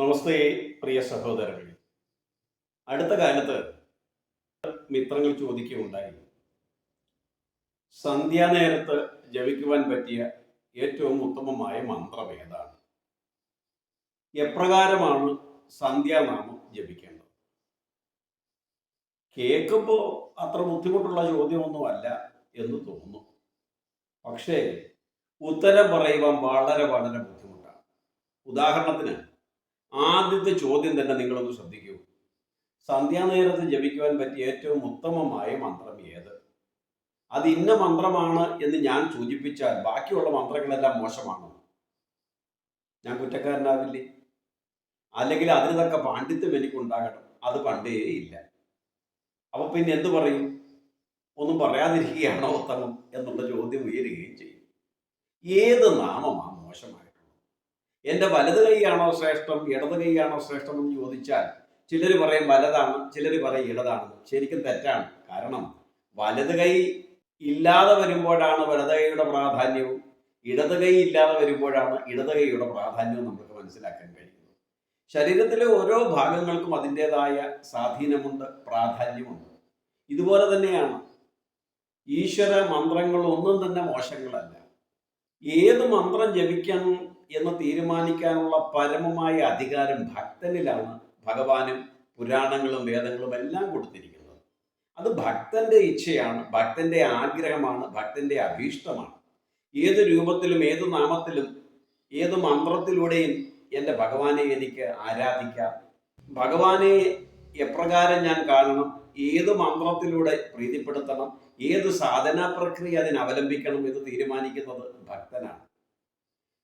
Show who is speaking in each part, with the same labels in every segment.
Speaker 1: നമസ്തേ പ്രിയ സഹോദരങ്ങളെ. അടുത്ത കാലത്ത് മിത്രങ്ങൾ ചോദിക്കുകയുണ്ടായി. സന്ധ്യാനേരത്ത് ജപിക്കുവാൻ പറ്റിയ ഏറ്റവും ഉത്തമമായ മന്ത്രം ഏതാണ്? എപ്രകാരമാണ് സന്ധ്യാനാമം ജപിക്കേണ്ടത്? കേൾക്കുമ്പോൾ അത്ര ബുദ്ധിമുട്ടുള്ള ചോദ്യമൊന്നുമല്ല എന്ന് തോന്നുന്നു. പക്ഷേ ഉത്തരം പറയുവാൻ വളരെ വളരെ ബുദ്ധിമുട്ടാണ്. ഉദാഹരണത്തിന് ആദ്യത്തെ ചോദ്യം തന്നെ നിങ്ങളൊന്ന് ശ്രദ്ധിക്കൂ. സന്ധ്യാനേരത്ത് ജപിക്കുവാൻ പറ്റിയ ഏറ്റവും ഉത്തമമായ മന്ത്രം ഏത്? അത് ഇന്ന മന്ത്രമാണ് എന്ന് ഞാൻ സൂചിപ്പിച്ചാൽ ബാക്കിയുള്ള മന്ത്രങ്ങളെല്ലാം മോശമാണ്? ഞാൻ കുറ്റക്കാരനാവില്ലേ? അല്ലെങ്കിൽ അതിന് തക്ക പാണ്ഡിത്യം എനിക്കുണ്ടാകണം. അത് പണ്ടേ ഇല്ല. അപ്പൊ പിന്നെ എന്തു പറയും? ഒന്നും പറയാതിരിക്കുകയാണോ ഉത്തമം എന്നുള്ള ചോദ്യം ഉയരുകയും ചെയ്യും. ഏത് നാമമാണ് മോശമായിട്ടുള്ളത് എന്റെ വലത് കൈയാണോ ശ്രേഷ്ഠം ഇടത് കൈയാണോ ശ്രേഷ്ഠം എന്ന് ചോദിച്ചാൽ ചിലർ പറയും വലതാണ് ചിലർ പറയും ഇടതാണ്. ശരിക്കും തെറ്റാണ്. കാരണം വലത് കൈ ഇല്ലാതെ വരുമ്പോഴാണ് വലത് കൈയുടെ പ്രാധാന്യവും ഇടത് കൈ ഇല്ലാതെ വരുമ്പോഴാണ് ഇടത് കൈയുടെ പ്രാധാന്യവും നമുക്ക് മനസ്സിലാക്കാൻ കഴിയുന്നത്. ശരീരത്തിലെ ഓരോ ഭാഗങ്ങൾക്കും അതിന്റെതായ സ്വാധീനമുണ്ട് പ്രാധാന്യമുണ്ട്. ഇതുപോലെ തന്നെയാണ്. ഈശ്വര മന്ത്രങ്ങൾ ഒന്നും തന്നെ മോശങ്ങളല്ല. ഏത് മന്ത്രം ജപിക്കണം എന്ന് തീരുമാനിക്കാനുള്ള പരമമായ അധികാരം ഭക്തനിലാണ് ഭഗവാനും പുരാണങ്ങളും വേദങ്ങളും എല്ലാം കൊടുത്തിരിക്കുന്നത്. അത് ഭക്തന്റെ ഇച്ഛയാണ് ഭക്തന്റെ ആഗ്രഹമാണ് ഭക്തന്റെ അഭീഷ്ടമാണ്. ഏത് രൂപത്തിലും ഏത് നാമത്തിലും ഏത് മന്ത്രത്തിലൂടെയും എന്റെ ഭഗവാനെ എനിക്ക് ആരാധിക്കാം. ഭഗവാനെ എപ്രകാരം ഞാൻ കാണണം ഏത് മന്ത്രത്തിലൂടെ പ്രീതിപ്പെടുത്തണം ഏത് സാധനാ പ്രക്രിയ അതിന് അവലംബിക്കണം എന്ന് തീരുമാനിക്കുന്നത് ഭക്തനാണ്.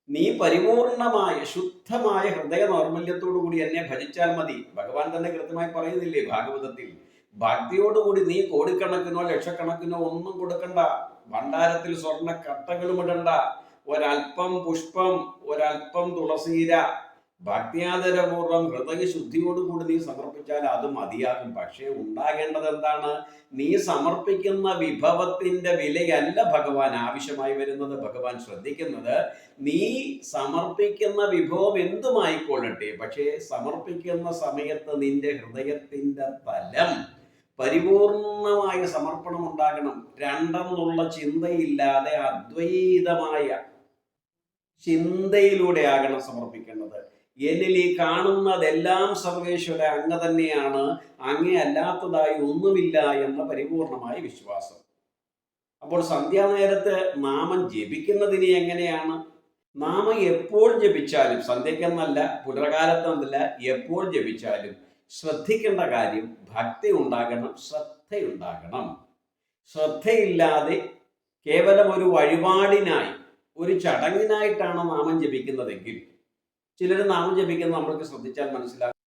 Speaker 1: നീ പരിപൂർണമായ ശുദ്ധമായ ഹൃദയ കൂടി എന്നെ ഭജിച്ചാൽ മതി. ഭഗവാൻ തന്നെ കൃത്യമായി പറയുന്നില്ലേ ഭാഗവതത്തിൽ? ഭക്തിയോടുകൂടി നീ കോടിക്കണക്കിനോ ലക്ഷക്കണക്കിനോ ഒന്നും കൊടുക്കണ്ട. ഭണ്ഡാരത്തിൽ സ്വർണ കട്ടകളും ഇടണ്ട. ഒരൽപ്പം പുഷ്പം ഒരൽപ്പം തുളസീര ഭക്തിയാദരപൂർവം ഹൃദയശുദ്ധിയോടുകൂടി നീ സമർപ്പിച്ചാൽ അത് മതിയാകും. പക്ഷേ ഉണ്ടാകേണ്ടത് എന്താണ്? നീ സമർപ്പിക്കുന്ന വിഭവത്തിന്റെ വിലയല്ല ഭഗവാൻ ആവശ്യമായി വരുന്നത്. ഭഗവാൻ ശ്രദ്ധിക്കുന്നത് നീ സമർപ്പിക്കുന്ന വിഭവം എന്തുമായിക്കൊള്ളട്ടെ? പക്ഷേ സമർപ്പിക്കുന്ന സമയത്ത് നിന്റെ ഹൃദയത്തിന്റെ തലം പരിപൂർണമായ സമർപ്പണം ഉണ്ടാകണം രണ്ടെന്നുള്ള ചിന്തയില്ലാതെ അദ്വൈതമായ ചിന്തയിലൂടെ ആകണം സമർപ്പിക്കേണ്ടത്. എന്നിൽ ഈ കാണുന്നതെല്ലാം സർവേശ്വര അങ്ങ് തന്നെയാണ്. അങ്ങേ അല്ലാത്തതായി ഒന്നുമില്ല എന്ന പരിപൂർണമായ വിശ്വാസം. അപ്പോൾ സന്ധ്യാനേരത്ത് നാമം ജപിക്കുന്നതിന് എങ്ങനെയാണ്? നാമം എപ്പോൾ ജപിച്ചാലും സന്ധ്യക്കെന്നല്ല പുലർകാലത്തെന്നല്ല എപ്പോൾ ജപിച്ചാലും ശ്രദ്ധിക്കേണ്ട കാര്യം ഭക്തി ഉണ്ടാകണം ശ്രദ്ധയുണ്ടാകണം. ശ്രദ്ധയില്ലാതെ കേവലം ഒരു വഴിപാടിനായി ഒരു ചടങ്ങിനായിട്ടാണ് നാമം ജപിക്കുന്നതെങ്കിൽ ചിലർ നാമം ജപിക്കുന്നത് നമ്മൾക്ക് ശ്രദ്ധിച്ചാൽ മനസ്സിലാകും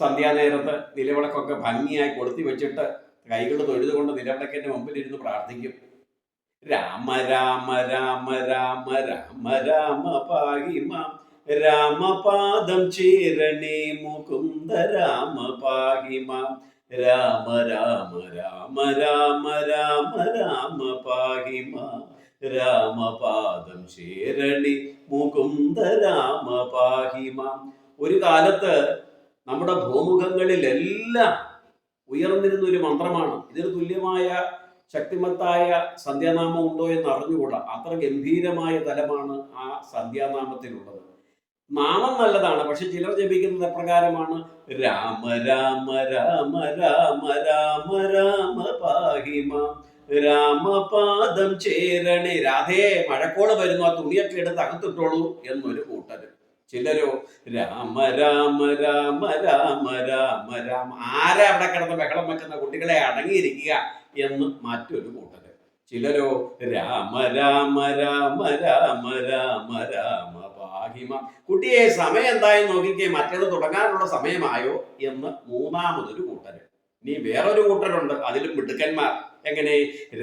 Speaker 1: സന്ധ്യാനേരത്ത് നിലവിളക്കൊക്കെ ഭംഗിയായി കൊളുത്തി വെച്ചിട്ട് കൈകൾ തൊഴുതുകൊണ്ട് നിലവിളക്കിന്റെ മുമ്പിൽ ഇരുന്ന് പ്രാർത്ഥിക്കും. രാമ രാമ രാമ രാമ രാമ രാമ പാഹിമാം രാമപാദം ചേരണേ മുകുന്ദ രാമ പാഹിമാം. രാമ രാമ രാമ രാമ രാമ രാമ പാഹിമാം. രാമപാദം ചേരണി മുകുന്ദ രാമ പാഹിമാം ഒരു കാലത്ത് നമ്മുടെ ഭൂമുഖങ്ങളിലെല്ലാം ഉയർന്നിരുന്ന ഒരു മന്ത്രമാണ്. ഇതിന് തുല്യമായ ശക്തിമത്തായ സന്ധ്യാനാമം ഉണ്ടോ എന്ന് അറിഞ്ഞുകൂടാ. അത്ര ഗംഭീരമായ തലമാണ് ആ സന്ധ്യാനാമത്തിനുള്ളത് നാമം നല്ലതാണ് പക്ഷെ ചിലർ ജപിക്കുന്നത് എപ്രകാരമാണ്? രാമ രാമ രാമ രാമ രാമ രാമ പാഹിമാം രാമപാദം ചേരണി. രാധേ മഴക്കോൾ വരുന്നു. ആ തുണിയൊക്കെ എടുത്ത് അകത്തിട്ടോളൂ എന്നൊരു കൂട്ടരും. ചിലരോ രാമ രാമ രാമ രാമ രാമ രാമ ആരാ അവിടെ കിടന്ന് ബഹളം വെക്കുന്ന കുട്ടികളെ അടങ്ങിയിരിക്കുക? എന്ന് മറ്റൊരു കൂട്ടര്. ചിലരോ രാമ രാമ രാമ രാമ രാമ രാമ പാഹിമ. കുട്ടിയെ സമയം എന്തായി? നോക്കിക്കേ മറ്റേത് തുടങ്ങാനുള്ള സമയമായോ? എന്ന് മൂന്നാമതൊരു കൂട്ടര്. ഇനി വേറൊരു കൂട്ടരുണ്ട്. അതിലും മിടുക്കന്മാർ. എങ്ങനെ?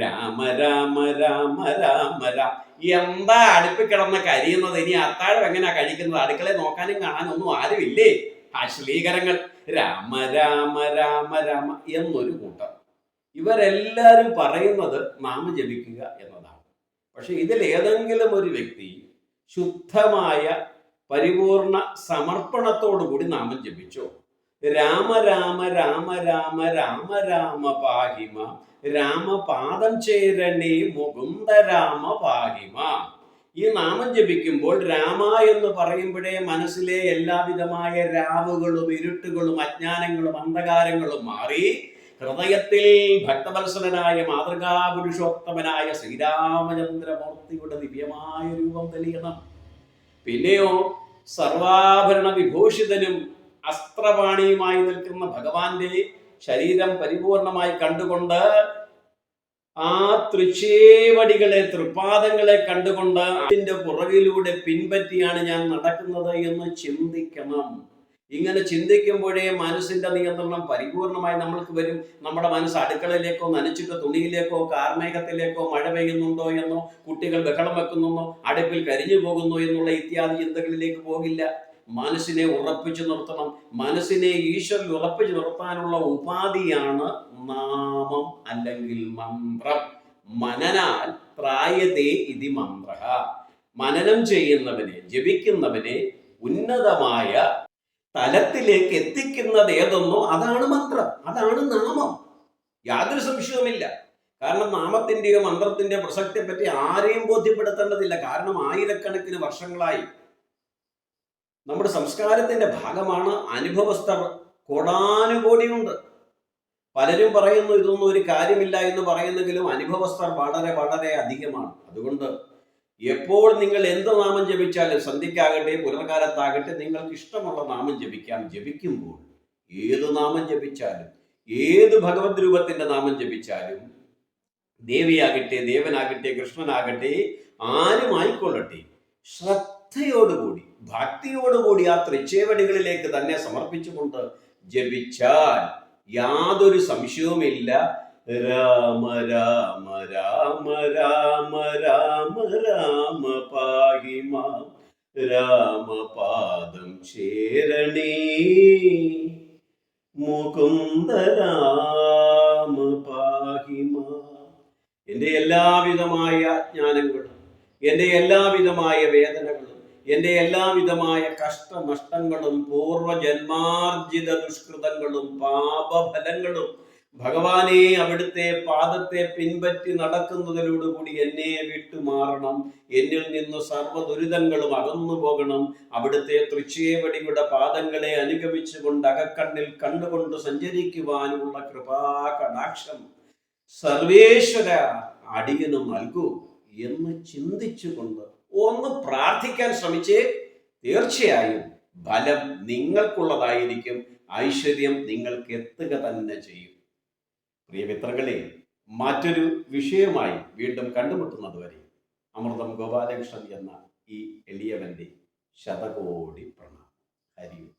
Speaker 1: രാമ രാമ രാമ രാമ രാമ എന്താ അടുപ്പിൽ കിടന്ന് കരിയുന്നത്? ഇനി അത്താഴം എങ്ങനെയാ കഴിക്കുന്നത്? അടുക്കളയെ നോക്കാനും കാണാനും ഒന്നും ആരുമില്ലേ അശ്ലീകരങ്ങൾ രാമ രാമ രാമ രാമ എന്നൊരു കൂട്ടം. ഇവരെല്ലാരും പറയുന്നത് നാമ ജപിക്കുക എന്നതാണ്. പക്ഷെ ഇതിൽ ഏതെങ്കിലും ഒരു വ്യക്തി ശുദ്ധമായ പരിപൂർണ സമർപ്പണത്തോടുകൂടി നാമം ജപിച്ചോ? രാമ രാമ രാമ രാമ രാമ രാമ പാഹിമ. രാമപാദം ചേരണേ മുകുന്ദ രാമ പാഹിമ. ഈ നാമം ജപിക്കുമ്പോൾ രാമ എന്ന് പറയുമ്പോഴേ മനസ്സിലെ എല്ലാവിധമായ രാവുകളും ഇരുട്ടുകളും അജ്ഞാനങ്ങളും അന്ധകാരങ്ങളും മാറി ഹൃദയത്തിൽ ഭക്തവത്സലനായ മാതൃകാ പുരുഷോത്തമനായ ശ്രീരാമചന്ദ്രമൂർത്തിയുടെ ദിവ്യമായ രൂപം തെളിയണം. പിന്നെയോ സർവാഭരണ വിഭൂഷിതനും അസ്ത്രപാണിയുമായി നിൽക്കുന്ന ഭഗവാന്റെ ശരീരം പരിപൂർണമായി കണ്ടുകൊണ്ട് ആ തൃശേവടികളെ തൃപ്പാദങ്ങളെ കണ്ടുകൊണ്ട് അതിന്റെ പുറകിലൂടെ പിൻപറ്റിയാണ് ഞാൻ നടക്കുന്നത് എന്ന് ചിന്തിക്കണം. ഇങ്ങനെ ചിന്തിക്കുമ്പോഴേ മനസ്സിന്റെ നിയന്ത്രണം പരിപൂർണമായി നമ്മൾക്ക് വരും. നമ്മുടെ മനസ്സ് അടുക്കളയിലേക്കോ നനച്ചിട്ട് തുണിയിലേക്കോ കാർമേഘത്തിലേക്കോ മഴ പെയ്യുന്നുണ്ടോ എന്നോ കുട്ടികൾ ബഹളം വെക്കുന്നുണ്ടോ അടുപ്പിൽ കരിഞ്ഞു പോകുന്നു എന്നുള്ള ഇത്യാദി ചിന്തകളിലേക്ക് പോകില്ല. മനസ്സിനെ ഉറപ്പിച്ചു നിർത്തണം. മനസ്സിനെ ഈശ്വരിൽ ഉറപ്പിച്ചു നിർത്താനുള്ള ഉപാധിയാണ് നാമം അല്ലെങ്കിൽ മന്ത്രം. മനനാൽ പ്രായതേ ഇതി മന്ത്ര മനനം ചെയ്യുന്നവനെ ജപിക്കുന്നവനെ ഉന്നതമായ തലത്തിലേക്ക് എത്തിക്കുന്നത് ഏതൊന്നോ അതാണ് മന്ത്രം. അതാണ് നാമം. യാതൊരു സംശയവുമില്ല. കാരണം നാമത്തിന്റെയോ മന്ത്രത്തിന്റെയോ പ്രസക്തിയെ പറ്റി ആരെയും ബോധ്യപ്പെടുത്തേണ്ടതില്ല. കാരണം ആയിരക്കണക്കിന് വർഷങ്ങളായി നമ്മുടെ സംസ്കാരത്തിന്റെ ഭാഗമാണ് അനുഭവസ്ഥർ. കോടാനുകോടിയുണ്ട്. പലരും പറയുന്നു ഇതൊന്നും ഒരു കാര്യമില്ല എന്ന് പറയുന്നെങ്കിലും അനുഭവസ്ഥർ വളരെ വളരെ അധികമാണ്. അതുകൊണ്ട് എപ്പോൾ നിങ്ങൾ എന്ത് നാമം ജപിച്ചാലും സന്ധ്യക്കാകട്ടെ പുലർക്കാലത്താകട്ടെ നിങ്ങൾക്ക് ഇഷ്ടമുള്ള നാമം ജപിക്കാം. ജപിക്കുമ്പോൾ ഏത് നാമം ജപിച്ചാലും ഏത് ഭഗവത് രൂപത്തിന്റെ നാമം ജപിച്ചാലും ദേവിയാകട്ടെ ദേവനാകട്ടെ കൃഷ്ണനാകട്ടെ ആരും ആയിക്കൊള്ളട്ടെ. ശ്രദ്ധയോടുകൂടി ഭക്തിയോടുകൂടി ആ തൃച്ചേവടികളിലേക്ക് തന്നെ സമർപ്പിച്ചുകൊണ്ട് ജപിച്ചാൽ യാതൊരു സംശയവുമില്ല. രാമ രാമ രാമ രാമ രാമ രാമ പാഹിമ രാമപാദം ചേരണേ മുകുന്ദ രാമ പാഹിമ എന്റെ എല്ലാവിധമായ ജ്ഞാനങ്ങളും എന്റെ എല്ലാവിധമായ വേദനകളും എന്റെ എല്ലാവിധമായ കഷ്ടനഷ്ടങ്ങളും പൂർവജന്മാർജിത ദുഷ്കൃതങ്ങളും പാപഫലങ്ങളും ഭഗവാനെ അവിടുത്തെ പാദത്തെ പിൻപറ്റി നടക്കുന്നതിലൂടുകൂടി എന്നെ വിട്ടുമാറണം. എന്നിൽ നിന്ന് സർവ ദുരിതങ്ങളും അകന്നു പോകണം അവിടുത്തെ തൃച്ചേവടിയുടെ പാദങ്ങളെ അനുഗമിച്ചുകൊണ്ട് അകക്കണ്ണിൽ കണ്ടുകൊണ്ട് സഞ്ചരിക്കുവാനുള്ള കൃപാ കടാക്ഷം സർവേശ്വര അടിയനും നൽകൂ. എന്ന് ചിന്തിച്ചുകൊണ്ട് ഒന്ന് പ്രാർത്ഥിക്കാൻ ശ്രമിച്ചേ തീർച്ചയായും ഫലം നിങ്ങൾക്കുള്ളതായിരിക്കും ഐശ്വര്യം നിങ്ങൾക്ക് എത്തുക തന്നെ ചെയ്യും പ്രിയ മിത്രങ്ങളെ മറ്റൊരു വിഷയമായി വീണ്ടും കണ്ടുമുട്ടുന്നത് വരെ അമൃതം ഗോപാലകൃഷ്ണൻ എന്ന ഈ എളിയവന്റെ ശതകോടി പ്രണാമം ഹരി ഓം.